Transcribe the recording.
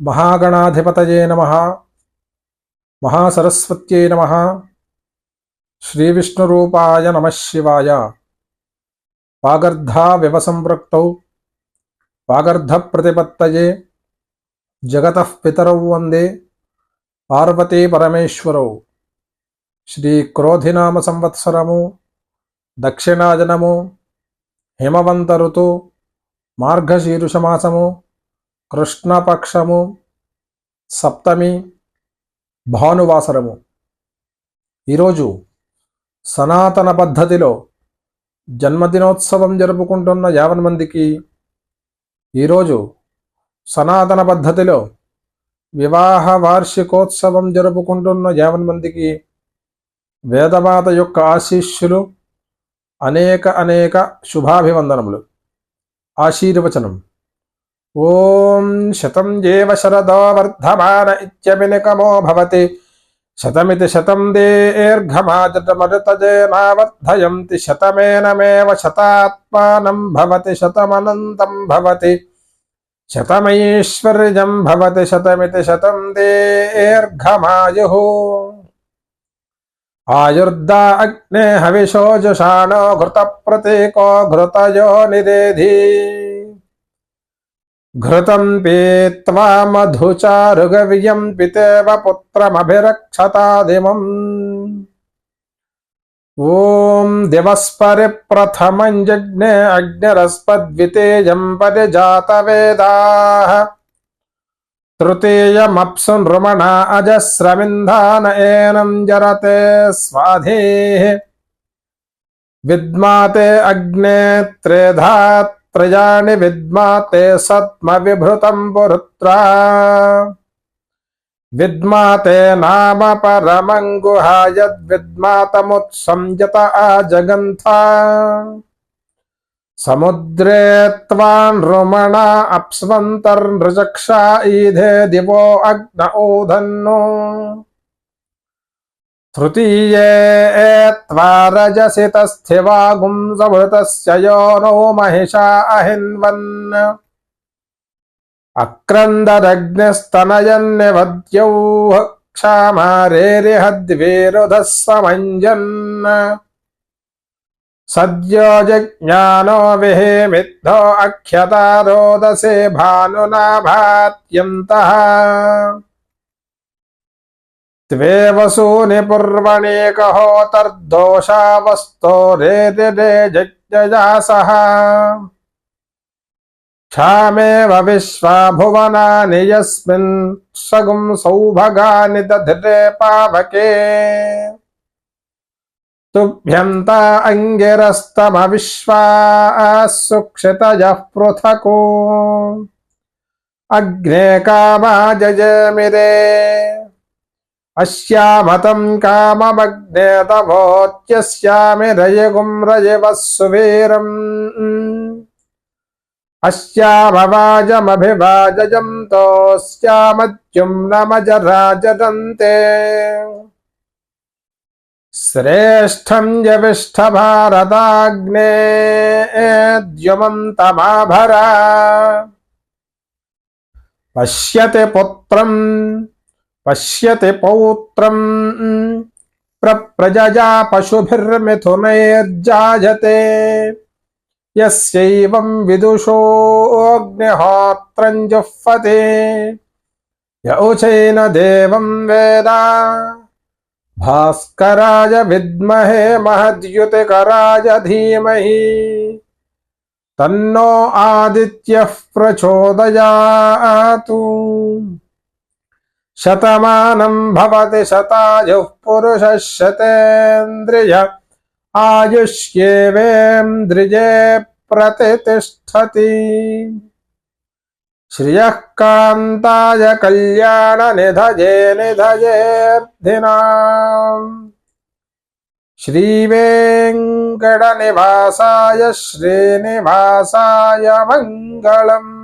మహాగణాధిపతయే నమ మహాసరస్వత్యై నమ శ్రీవిష్ణురూపాయ నమ శివాయ వాగర్ధావివ సంపృక్తౌ వాగర్ధప్రతిపత్తయే జగతః పితరౌ వందే పార్వతీ పరమేశ్వరౌ శ్రీ క్రోధినామ సంవత్సరము దక్షిణాజనము హిమవంత ఋతు మార్గశీరుషమాసము కృష్ణపక్షము సప్తమి భానువాసరము. ఈరోజు సనాతన పద్ధతిలో జన్మదినోత్సవం జరుపుకుంటున్న యావన్ మందికి ఈరోజు సనాతన పద్ధతిలో వివాహ వార్షికోత్సవం జరుపుకుంటున్న యావన్ మందికి వేదమాత యొక్క ఆశీస్సులు అనేక అనేక శుభాభివందనములు. ఆశీర్వచనం. ओम शतम जेव शरद वर्धमान इत्यभिनिकमो भवति। शतमिति शतं दीर्घमाजटमरुतजेनावर्धयन्ति शतमेनमेव शतात्मानं भवति। शतमनन्तं भवति। शतमैश्वर्यं भवति। शतमिति शतं दीर्घमायुः। आयुर्दा अग्ने हविषो जुषाणो घृतप्रतीको घृतयो निदेधि घृतं पीत्वा मधुचारुगव्यं पितेव पुत्रमभिरक्षतादिमम् ॐ दिवस्परिप्रथमं जज्ञे अग्निरस्पद्वितीयं परिजातवेदाः। तृतीयमप्सु नृमणा अजस्रमिन्धान एनं जरते स्वाधीः। विद्माते अग्ने त्रेधात् त्रयाणि विद्माते सत्मविभृतं पुरुत्रा विद्माते नाम परमङ्गुहा यद्विद्मातमुत्संयत आजगन्था समुद्रे त्वान्रुमणा अप्स्वन्तर्नृचक्षा ईधे दिवो अग्न ऊधन्नो तृतीये त्वा रजसि तस्थिवागुं संहृतस्य यो नो महिषा अहिन्वन् अक्रन्दरग्निस्तनयन्निवद्यौः क्षामारेरिहद्विरुधः समञ्जन् सद्यो जज्ञानो विहेमिद्धो अख्यता रोदसे भानुना भात्यन्तः त्वे वसूनि पूर्वणेकहोतर्दोषावस्तो रे रे रे जज्ञया सह। क्षामेव विश्वा भुवनानि यस्मिन् सगुं सौभगानि दधिरे पावके। तुभ्यन्ता अङ्गिरस्तमविश्वा सुक्षितयः पृथको। अग्ने कामा जजमिरे अस्यामतं काममग्ने तवोच्यस्यामि रयगुं रयवः सुवीरम् अस्यामवाजमभिवाजयन्तोऽस्यामद्युं नमजराजदन्ते। श्रेष्ठं यविष्ठभारताग्ने द्युमन्तमाभरा। पश्यति पुत्रम् पश्यति पौत्रं प्रप्रजया पशुभिर्मिथुनैर्जायते यस्यैवं विदुषोऽग्निहोत्रं जुह्वते। य उचैन देवं वेद। भास्कराय विद्महे महद्युतिकराय धीमहि। तन्नो आदित्यः प्रचोदयातु। शतमानं भवति शतायुः पुरुषः शतेन्द्रिय आयुष्येवेन्द्रिये प्रतितिष्ठति श्रियः कान्ताय कल्याणनिधये निधयेऽर्थिनाम् श्रीवेङ्कटनिवासाय श्रीनिवासाय मङ्गलम्।